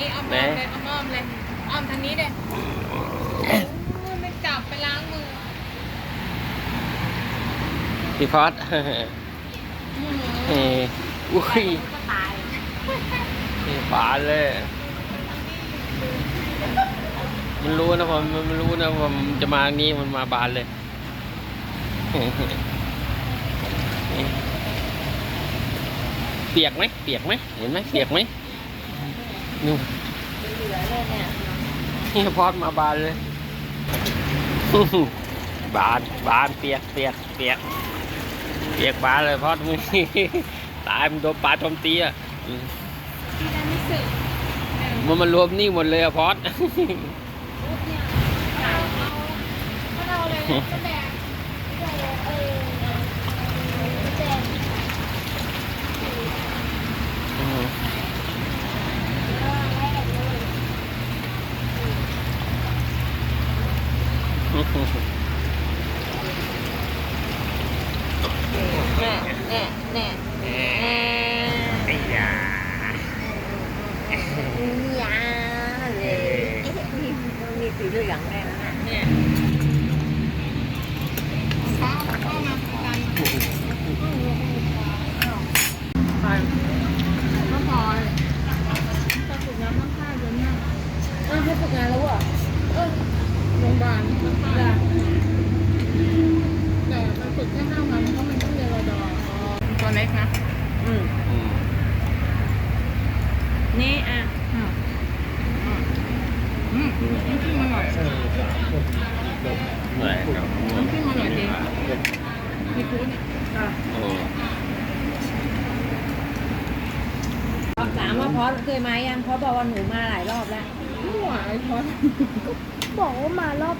นี้เอามาเลยเอามาเลยเอาทางนี้เลยไม่จับไปล้างมือพี่พอดเฮ้ยอุ้ยก็ตายนี่บานเลย มันรู้นะผมมันรู้นะว่ามันจะมานี้มันมาบานเลยเปียกไหมเปียกไหมเห็นไหมเปียกไหม นู่นนี่พอดมาบานเลย บานบานเปียกเปียกเปียกเปียกบานเลยพอดมึงตายมันโดนปลาโจมตีอะอืมที่นั่นไม่สึกมันมารวมนี่หมดเลยอะพอดเอาเอาเลยก็แดกเออแดก แน่แน่แน่ไอ้ยายาเลยมีสีเหลืองแน่นะเนี่ยข้าเข้ามากันไปก็พอจะฝึกงานข้างๆเดี๋ยวนี้อ้าวให้ฝึกงานแล้ว บาลข้างๆแต่มันฝึกแค่ห้าวันเพราะมันต้องเรียนรอดอตัวเล็กนะอืมอืมนี่อะอืมอืมน้ำจิ้มอร่อยเหนื่อยครับน้ำจิ้มอร่อยจริงมีคูเนี่ยโอ้ ถามว่า พอสเคยมายังพอสบอกว่าหนูมาหลายรอบแล้วไม่ไหวพอ บอกว่ามารอบ